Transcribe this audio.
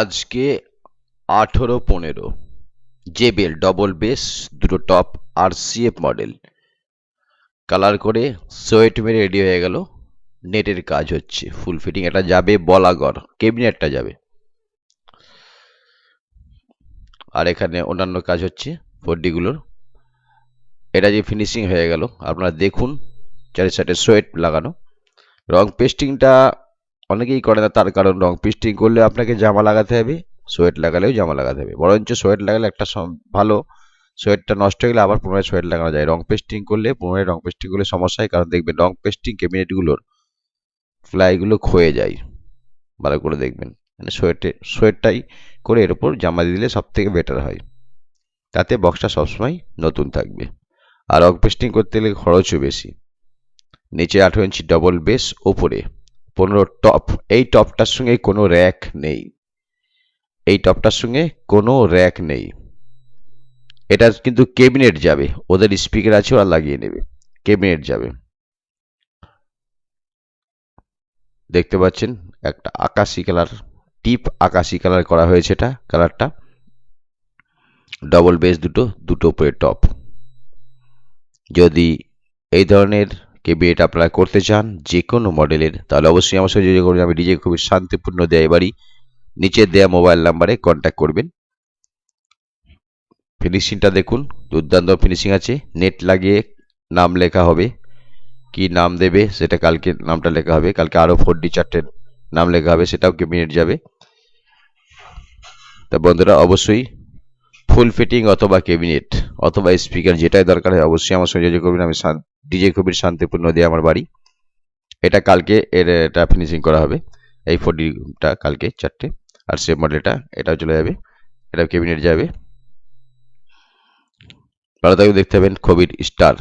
আজকে আঠেরো পনেরো জেবেল ডবল বেস দুটো টপ আর সিএফ মডেল কালার করে সোয়েট মেরে রেডি হয়ে গেল। নেটের কাজ হচ্ছে ফুল ফিটিং একটা যাবে বলাগড় কেবিনেটটা যাবে। আর এখানে অন্যান্য কাজ হচ্ছে ফোরডিগুলোর এটা যে ফিনিশিং হয়ে গেল, আপনারা দেখুন চারি সাইডে সোয়েট লাগানো। রং পেস্টিংটা অনেকেই করে না, তার কারণ রং পেস্টিং করলে আপনাকে জামা লাগাতে হবে, সোয়েট লাগালেও জামা লাগাতে হবে। বরঞ্চ সোয়েট লাগালে একটা ভালো সোয়েটটা নষ্ট হয়ে গেলে আবার পুনরায় সোয়েট লাগানো যায়। রং পেস্টিং করলে, পুনরায় রং পেস্টিং করলে সমস্যা হয়, কারণ দেখবেন রং পেস্টিং ক্যাবিনেটগুলোর ফ্লাইগুলো ক্ষয়ে যায়। ভালো করে দেখবেন। মানে সোয়েটে সোয়েটটাই করে এর উপর জামা দিলে সব থেকে বেটার হয়। তাতে বক্সটা সবসময় নতুন থাকবে। আর রং পেস্টিং করতে গেলে খরচও বেশি। নিচে আঠেরো ইঞ্চি ডবল বেস ওপরে। পনেরো টপ, এই টপটার সঙ্গে কোনো র্যাক নেই। এই টপটার সঙ্গে কোনো র্যাক নেই। এটা কিন্তু কেবিনেট যাবে, ওদের স্পিকার আছে, ওরা লাগিয়ে নেবে কেবিনেট যাবে। দেখতে পাচ্ছেন, একটা আকাশি কালার, টিপ আকাশি কালার করা হয়েছে এটা কালারটা। ডবল বেস দুটো দুটো উপরে টপ। যদি এই ধরনের কেবিনেট আপনারা করতে চান যে কোনো মডেলের তাহলে অবশ্যই আমার সঙ্গে যোগাযোগ করবেন আমি ডিজে খুবই শান্তিপূর্ণ দেয় বাড়ি। নিচে দেয়া মোবাইল নাম্বারে কন্ট্যাক্ট করবেন। ফিনিশিংটা দেখুন, দুর্দান্ত ফিনিশিং আছে। নেট লাগিয়ে নাম লেখা হবে। কি নাম দেবে, সেটা কালকে নামটা লেখা হবে। কালকে আরও ফোর ডি চারটে নাম লেখা হবে, সেটাও ক্যাবিনেট যাবে। তা বন্ধুরা, অবশ্যই ফুল ফিটিং অথবা ক্যাবিনেট অথবা স্পিকার যেটাই দরকার হয়, অবশ্যই আমার সঙ্গে যোগাযোগ করবেন। আমি ডিজে কবির শান্তিপূর্ণ দিয়ে আমার বাড়ি। এটা কালকে এর এটা ফিনিশিং করা হবে। এই ফোর ডিটা কালকে চারটে। আর সেভ মডেলটা এটাও চলে যাবে। এটা ক্যাবিনেট যাবে। ভালো থাকবে দেখতে পাবেন কবির স্টার